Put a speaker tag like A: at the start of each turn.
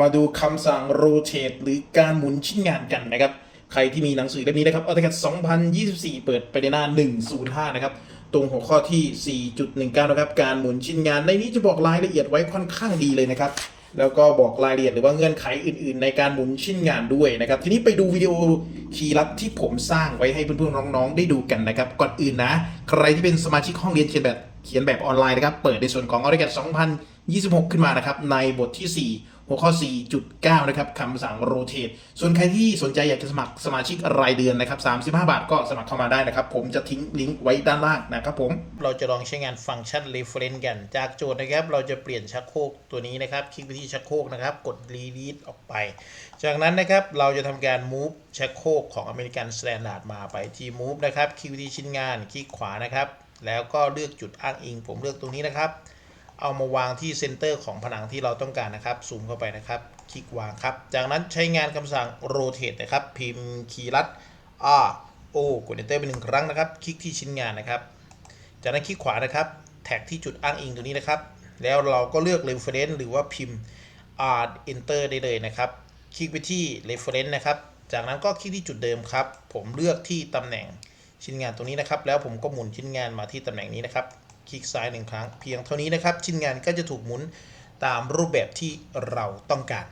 A: มาดูคำสั่ง rotate หรือการหมุนชิ้นงานกันนะครับ ใครที่มีหนังสือเล่มนี้นะครับ AutoCAD 2024 เปิดไปในหน้า 105 นะครับ ตรงหัวข้อที่ 4.19 นะครับ การหมุนชิ้นงาน ในนี้จะบอกรายละเอียดไว้ค่อนข้างดีเลยนะครับ แล้วก็บอกรายละเอียดหรือว่าเงื่อนไขอื่น ๆ ในการหมุนชิ้นงานด้วยนะครับ ทีนี้ไปดูวิดีโอคีย์ลัดที่ผมสร้างไว้ให้เพื่อนๆน้องๆได้ดูกันนะครับ ก่อนอื่นนะ ใครที่เป็นสมาชิกห้องเรียนเขียนแบบ เขียนแบบออนไลน์นะครับ เปิดในส่วนของ AutoCAD 2026 ขึ้นมานะครับ ในบทที่ 4 หัวข้อ 4.9 นะครับคำสั่ง rotate ส่วนใครที่สนใจอยากจะสมัครสมาชิกรายเดือนนะครับ 35 บาทก็สมัครเข้ามาได้นะครับ ผมจะทิ้งลิงก์ไว้ด้านล่างนะครับผม
B: เราจะลองใช้งานฟังก์ชัน reference กัน จากโจทย์นะครับ เราจะเปลี่ยนชักโครกตัวนี้นะครับ คลิกไปที่ชักโครกนะครับ กด delete ออกไป จากนั้นนะครับเราจะทำการ move ชักโครกของ American Standard มาไปที่ move นะครับ คลิกไปที่ชิ้นงาน คลิกขวานะครับ แล้วก็เลือกจุดอ้างอิง ผมเลือกตรงนี้นะครับ เอามาวางที่เซนเตอร์ของผนังที่เราต้องการนะครับ ซูมเข้าไปนะครับ คลิกวางครับ จากนั้นใช้งานคำสั่ง rotate นะครับ พิมพ์คีย์ลัด R O กด enter ไปหนึ่งครั้งนะครับ คลิกที่ชิ้นงานนะครับ จากนั้นคลิกขวานะครับ แท็กที่จุดอ้างอิงตรงนี้นะครับ แล้วเราก็เลือก reference หรือว่าพิมพ์ R enter ได้เลยนะครับ คลิกไปที่ reference นะครับ จากนั้นก็คลิกที่จุดเดิมครับ ผมเลือกที่ตำแหน่ง ชิ้นงานตรงนี้นะครับ แล้วผมก็หมุนชิ้นงานมาที่ตำแหน่งนี้นะครับ คลิกซ้ายหนึ่งครั้ง เพียงเท่านี้นะครับ ชิ้นงานก็จะถูกหมุนตามรูปแบบที่เราต้องการ